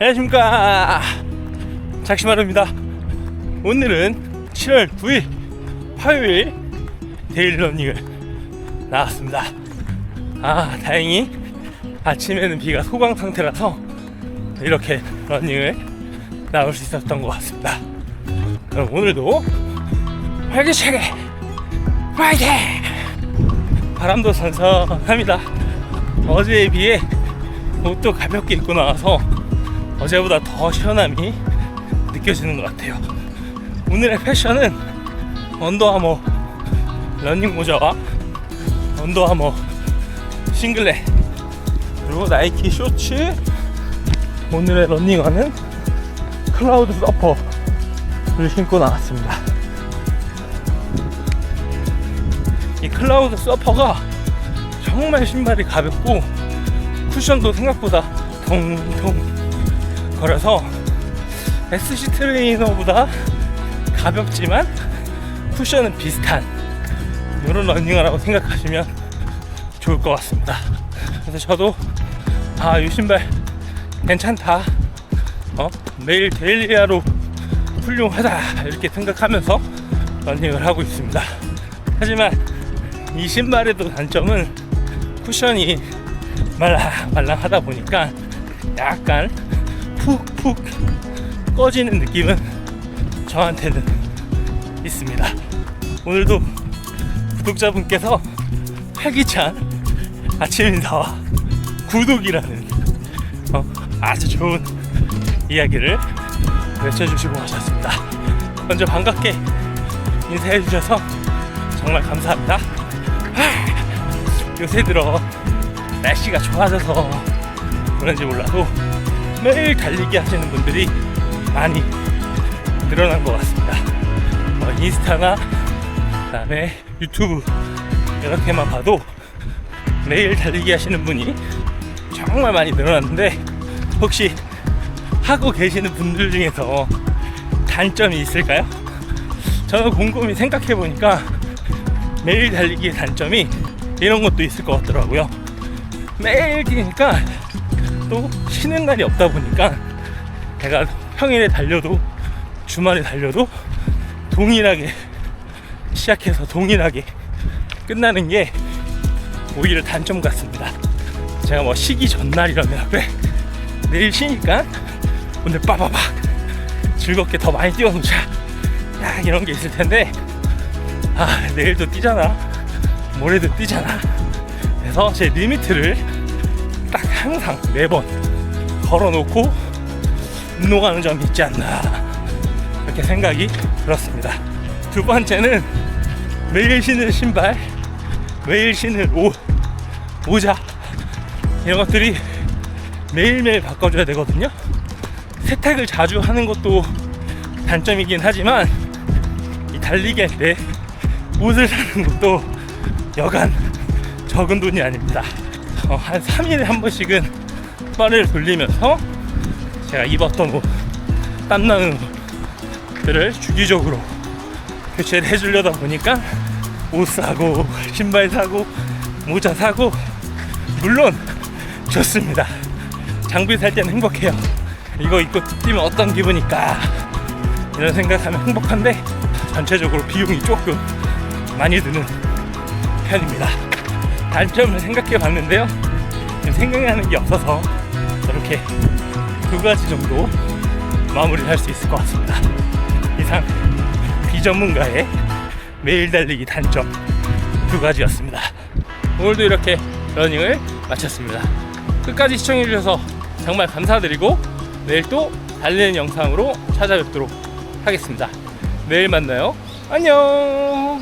안녕하십니까. 작시마루입니다. 오늘은 7월 9일 화요일 데일리 러닝을 나왔습니다. 아 다행히 아침에는 비가 소강 상태라서 이렇게 러닝을 나올 수 있었던 것 같습니다. 그럼 오늘도 활기차게 화이팅! 바람도 선선합니다. 어제에 비해 옷도 가볍게 입고 나와서 어제보다 더 시원함이 느껴지는 것 같아요. 오늘의 패션은 언더아머 러닝 모자와 언더아머 싱글렛 그리고 나이키 쇼츠 오늘의 러닝화는 클라우드 서퍼를 신고 나왔습니다. 이 클라우드 서퍼가 정말 신발이 가볍고 쿠션도 생각보다 통통 거려서 SC 트레이너보다 가볍지만 쿠션은 비슷한 이런 러닝화라고 생각하시면 좋을 것 같습니다. 그래서 저도 아, 이 신발 괜찮다. 어? 매일 데일리하로 훌륭하다. 이렇게 생각하면서 러닝을 하고 있습니다. 하지만 이 신발의 또 단점은 쿠션이 말랑 말랑하다 보니까 약간 푹푹 꺼지는 느낌은 저한테는 있습니다. 오늘도 구독자분께서 활기찬 아침 인사와 구독이라는 어, 아주 좋은 이야기를 외쳐주시고 가셨습니다. 먼저 반갑게 인사해 주셔서 정말 감사합니다. 하, 요새 들어 날씨가 좋아져서 그런지 몰라도 매일 달리기 하시는 분들이 많이 늘어난 것 같습니다. 어, 인스타나 그다음에 유튜브 이렇게만 봐도 매일 달리기 하시는 분이 정말 많이 늘어났는데 혹시 하고 계시는 분들 중에서 단점이 있을까요? 저는 곰곰이 생각해 보니까 매일 달리기의 단점이 이런 것도 있을 것 같더라고요. 매일 뛰니까 또 쉬는 날이 없다 보니까 제가 평일에 달려도 주말에 달려도 동일하게 시작해서 동일하게 끝나는 게 오히려 단점 같습니다. 제가 뭐 쉬기 전날이라면 그래. 내일 쉬니까 오늘 빠바박 즐겁게 더 많이 뛰어놓자. 야 이런 게 있을 텐데. 아 내일도 뛰잖아. 모레도 뛰잖아. 그래서 제 리미트를 딱 항상 매번 걸어놓고 운동하는 점이 있지 않나 이렇게 생각이 들었습니다. 두 번째는 매일 신는 신발, 매일 신는 옷, 모자 이런 것들이 매일매일 바꿔줘야 되거든요. 세탁을 자주 하는 것도 단점이긴 하지만 이 달리기 할때 옷을 사는 것도 여간 적은 돈이 아닙니다. 어, 한 3일에 한 번씩은 빠를 돌리면서 제가 입었던 옷, 땀나는 옷들을 주기적으로 교체를 해주려다 보니까 옷 사고, 신발 사고, 모자 사고, 물론 좋습니다. 장비 살 때는 행복해요. 이거 입고 뛰면 어떤 기분일까? 이런 생각하면 행복한데 전체적으로 비용이 조금 많이 드는 편입니다. 단점을 생각해 봤는데요. 생각나는 게 없어서 이렇게 두 가지 정도 마무리를 할 수 있을 것 같습니다. 이상 비전문가의 매일 달리기 단점 두 가지였습니다. 오늘도 이렇게 러닝을 마쳤습니다. 끝까지 시청해 주셔서 정말 감사드리고 내일 또 달리는 영상으로 찾아뵙도록 하겠습니다. 내일 만나요. 안녕.